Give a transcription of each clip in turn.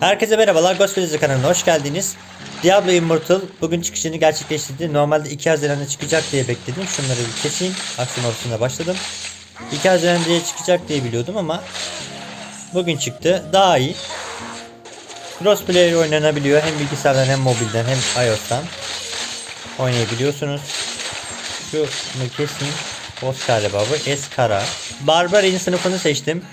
Herkese merhabalar Ghost Filizi kanalına hoş geldiniz. Diablo Immortal bugün çıkışını gerçekleştirdi. Normalde 2 Haziran'da çıkacak diye bekledim. Şunları bir keseyim. Aksiyon ordusuna başladım. 2 Haziran diye çıkacak diye biliyordum ama bugün çıktı. Daha iyi. Crossplayer oynanabiliyor. Hem bilgisayardan hem mobilden hem iOS'tan oynayabiliyorsunuz. Şunu keseyim. Boss galiba bu. Eskara. Barbarian sınıfını seçtim.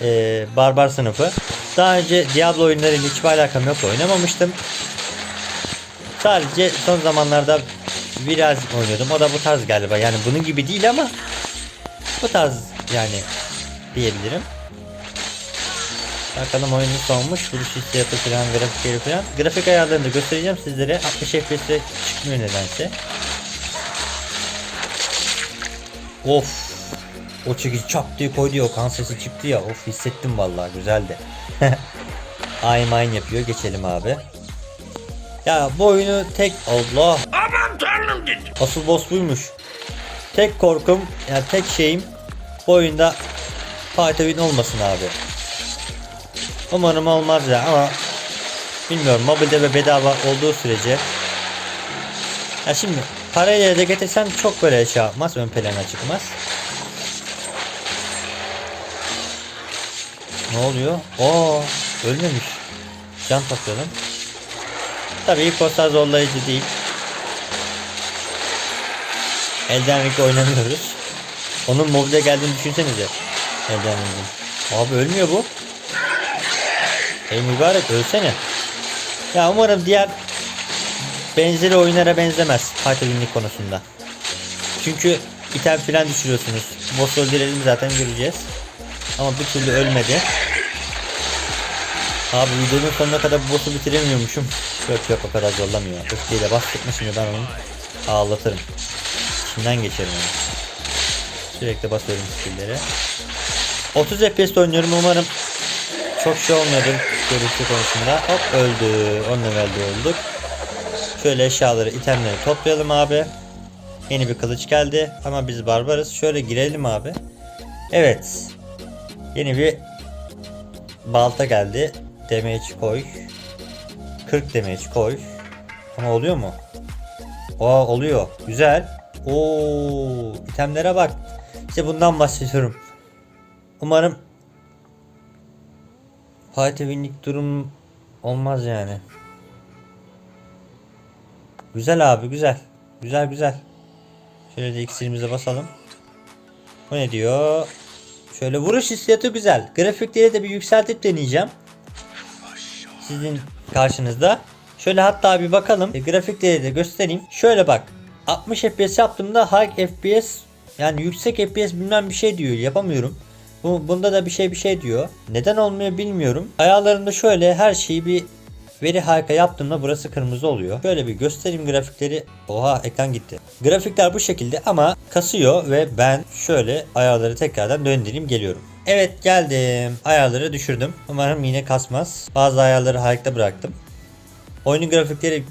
Ee, barbar sınıfı. Daha önce Diablo oyunlarıyla hiçbir alakam yoktu. Oynamamıştım. Sadece son zamanlarda biraz oynuyordum. O da bu tarz galiba. Yani bunun gibi değil ama bu tarz yani diyebilirim. Bakalım oyunu sonmuş. Vuruş hissiyatı falan, grafikleri falan. Grafik ayarlarını da göstereceğim sizlere. 60 FPS'e çıkmıyor nedense. Of. O çekici çap diye koydu ya o kan sesi çıktı ya. Of hissettim vallahi güzeldi. Aynı aynı yapıyor. Geçelim abi. Ya bu oyunu tek Allah. Aman tanrım dedi. Asıl boss buymuş. Tek korkum yani tek şeyim bu oyunda win olmasın abi. Umarım olmaz ya ama bilmiyorum mobilde ve bedava olduğu sürece ya şimdi parayla da getirsen çok böyle şey yapmaz ön plana çıkmaz. Ne oluyor? Oo, ölmemiş. Can toplayalım. Tabii ilk zorlayıcı değil. Elden Ring'de oynamıyoruz. Onun mobilde geldiğini düşünsenize. Elden Ring'in. Abi ölmüyor bu. Ey mübarek ölsene. Ya umarım diğer benzeri oyunlara benzemez Winning konusunda. Çünkü item falan düşürüyorsunuz. Boss öldürelim zaten göreceğiz. Ama bir türlü ölmedi. Abi videonun sonuna kadar bu boss'u bitiremiyormuşum. Yok yok o kadar zorlamıyor. Öfkeyle bastık mı şimdi ben onu ağlatırım. İçinden geçerim onu. Sürekli basıyorum skill'lere. 30 FPS oynuyorum umarım çok şey olmuyordur görüntü konusunda. Hop öldü. 10 levelde öldük. Şöyle eşyaları, itemleri toplayalım abi. Yeni bir kılıç geldi ama biz barbarız. Şöyle girelim abi. Evet. Yeni bir balta geldi. Damage koy. 40 damage koy. Ama oluyor mu? Aa oluyor. Güzel. Oo, itemlere bak. İşte bundan bahsediyorum. Umarım Fight winlik durum olmaz yani. Güzel abi güzel. Güzel güzel. Şöyle de iksirimize basalım. Bu ne diyor? Şöyle vuruş hissiyatı güzel. Grafikleri de bir yükseltip deneyeceğim. Sizin karşınızda. Şöyle hatta bir bakalım. E, grafikleri de göstereyim. Şöyle bak. 60 FPS yaptığımda high FPS yani yüksek FPS bilmem bir şey diyor. Yapamıyorum. Bu, bunda da bir şey bir şey diyor. Neden olmuyor bilmiyorum. Ayarlarında şöyle her şeyi bir veri harika yaptığımda burası kırmızı oluyor. Şöyle bir göstereyim grafikleri. Oha ekran gitti. Grafikler bu şekilde ama kasıyor ve ben şöyle ayarları tekrardan döndüreyim geliyorum. Evet geldim. Ayarları düşürdüm. Umarım yine kasmaz. Bazı ayarları harika bıraktım. Oyunun grafikleri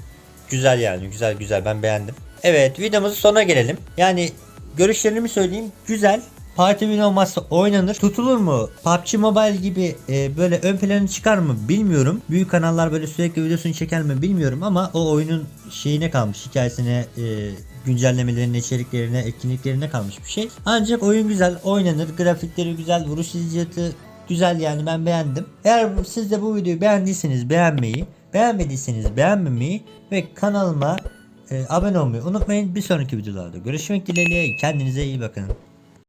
güzel yani. Güzel güzel ben beğendim. Evet videomuzun sonuna gelelim. Yani görüşlerimi söyleyeyim. Güzel. Parti win olmazsa oynanır. Tutulur mu? PUBG Mobile gibi e, böyle ön planı çıkar mı bilmiyorum. Büyük kanallar böyle sürekli videosunu çeker mi bilmiyorum ama o oyunun şeyine kalmış. Hikayesine, e, güncellemelerine, içeriklerine, etkinliklerine kalmış bir şey. Ancak oyun güzel, oynanır. Grafikleri güzel, vuruş hissiyatı güzel yani ben beğendim. Eğer siz de bu videoyu beğendiyseniz beğenmeyi, beğenmediyseniz beğenmemeyi ve kanalıma e, abone olmayı unutmayın. Bir sonraki videolarda görüşmek dileğiyle. Kendinize iyi bakın.